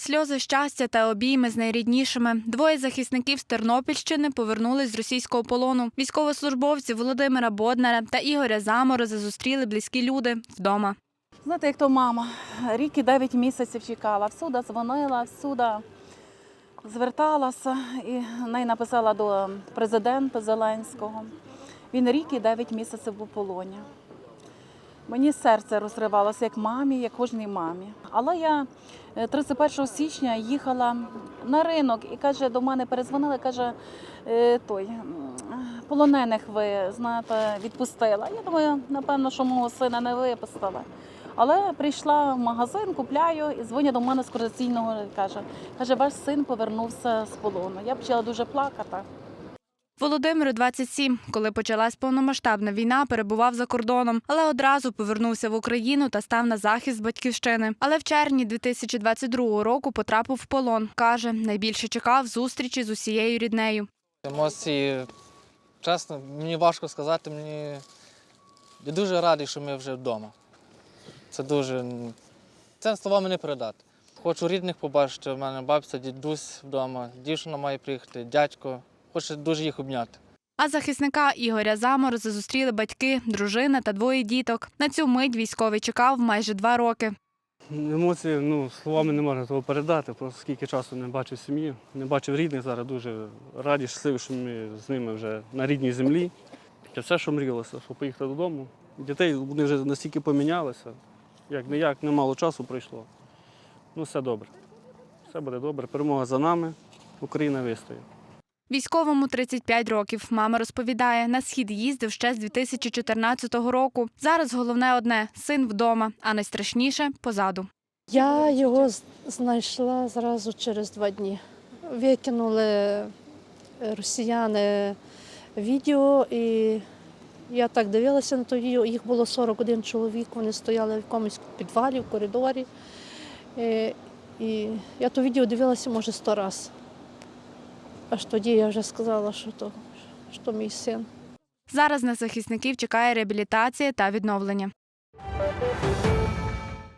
Сльози щастя та обійми з найріднішими. Двоє захисників з Тернопільщини повернулись з російського полону. Військовослужбовці Володимира Боднара та Ігоря Замороза зустріли близькі люди вдома. Знаєте, як то мама, рік і 9 місяців чекала, всюди дзвонила, всюди зверталася і неї написала до президента Зеленського. Він рік і 9 місяців у полоні. Мені серце розривалося як мамі, як кожній мамі. Але я е, 31 січня їхала на ринок і каже, до мене перезвонили, каже, «Е, той полонених ви знаєте, відпустила. Я думаю, напевно, що мого сина не випустили. Але прийшла в магазин, купляю і дзвонять до мене з координаційного каже, каже, ваш син повернувся з полону. Я почала дуже плакати. Володимиру 27. Коли почалась повномасштабна війна, перебував за кордоном, але одразу повернувся в Україну та став на захист батьківщини. Але в червні 2022 року потрапив в полон. Каже, найбільше чекав зустрічі з усією ріднею. Емоції, чесно, мені важко сказати. Мені я дуже радий, що ми вже вдома. Це дуже. Це словами не передати. Хочу рідних побачити. У мене бабця, дідусь вдома, дівчина має приїхати, дядько. Хочу дуже їх обняти. А захисника Ігоря Замороза зустріли батьки, дружина та двоє діток. На цю мить військовий чекав майже два роки. Емоції, ну, словами не можна того передати. Просто скільки часу не бачив сім'ї, не бачив рідних, зараз дуже раді, щасливі, що ми з ними вже на рідній землі. Це все, що мріялося, щоб поїхати додому. Дітей вони вже настільки помінялися, як не як, немало часу пройшло. Ну, все добре. Все буде добре. Перемога за нами, Україна вистоїть. Військовому 35 років. Мама розповідає, на схід їздив ще з 2014 року. Зараз головне одне син вдома, а найстрашніше позаду. Я його знайшла зразу через два дні. Викинули е, росіяни відео, і я так дивилася на то відео. Їх було 41 чоловік, вони стояли в якомусь підвалі, в коридорі. Е, І я то відео дивилася, може, сто разів. Аж тоді я вже сказала, що то що мій син. Зараз на захисників чекає реабілітація та відновлення.